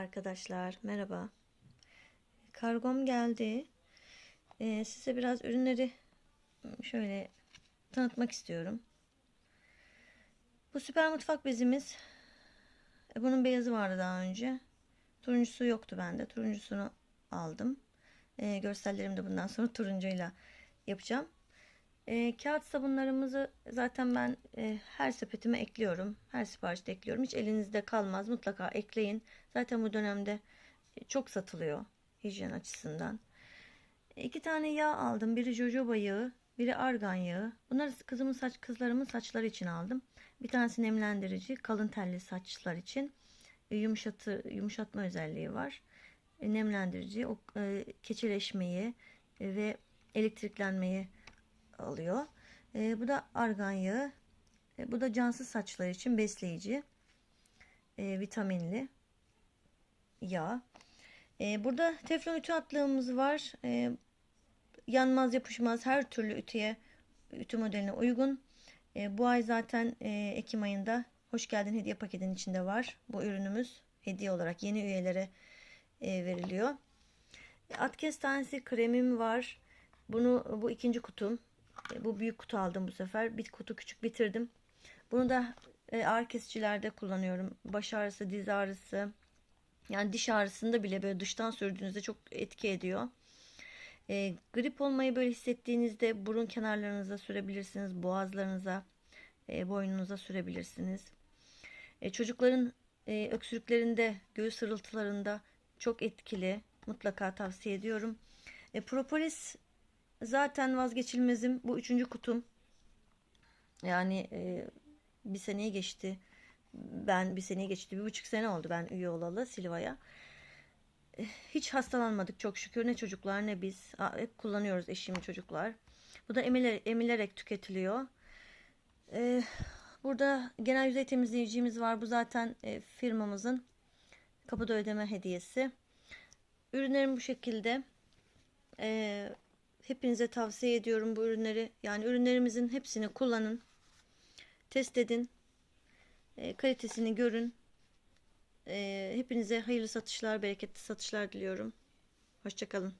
Arkadaşlar merhaba. Kargom geldi. Ee, size biraz ürünleri şöyle tanıtmak istiyorum. Bu süper mutfak bezimiz. E, Bunun beyazı vardı daha önce. Turuncusu yoktu bende. Turuncusunu aldım. Ee, görsellerimi bundan sonra turuncuyla yapacağım. E, kağıt sabunlarımızı zaten ben e, her sepetime ekliyorum. Her siparişte ekliyorum. Hiç elinizde kalmaz. Mutlaka ekleyin. Zaten bu dönemde e, çok satılıyor hijyen açısından. E, iki tane yağ aldım. Biri jojoba yağı, biri argan yağı. Bunları kızımın saç kızlarımın saçları için aldım. Bir tanesi nemlendirici, kalın telli saçlar için. E, yumuşatı yumuşatma özelliği var. E, nemlendirici, o keçeleşmeyi ve elektriklenmeyi alıyor. E, bu da argan yağı. E, bu da cansız saçlar için besleyici. E, vitaminli yağ. E, burada teflon ütü atlığımız var. E, yanmaz yapışmaz her türlü ütüye ütü modeline uygun. E, bu ay zaten e, Ekim ayında hoş geldin hediye paketinin içinde var. Bu ürünümüz hediye olarak yeni üyelere e, veriliyor. At kestanesi kremim var. Bunu bu ikinci kutum. E, Bu büyük kutu aldım bu sefer. Bir kutu küçük bitirdim. Bunu da e, ağrı kesicilerde kullanıyorum. Baş ağrısı, diz ağrısı, yani diş ağrısında bile böyle dıştan sürdüğünüzde çok etki ediyor. E, grip olmayı böyle hissettiğinizde burun kenarlarınıza sürebilirsiniz. Boğazlarınıza, e, boynunuza sürebilirsiniz. E, çocukların e, öksürüklerinde, göğüs hırıltılarında çok etkili. Mutlaka tavsiye ediyorum. E, propolis zaten vazgeçilmezim. Bu üçüncü kutum. Yani e, bir seneye geçti. Ben bir seneye geçti. Bir buçuk sene oldu ben üye olalı Silva'ya. E, Hiç hastalanmadık çok şükür. Ne çocuklar ne biz. Hep kullanıyoruz eşim çocuklar. Bu da emilerek, emilerek tüketiliyor. E, burada genel yüzey temizleyicimiz var. Bu zaten e, firmamızın kapıda ödeme hediyesi. Ürünlerim bu şekilde. E, hepinize tavsiye ediyorum bu ürünleri. Yani ürünlerimizin hepsini kullanın. Test edin. E, kalitesini görün. E, hepinize hayırlı satışlar, bereketli satışlar diliyorum. Hoşçakalın.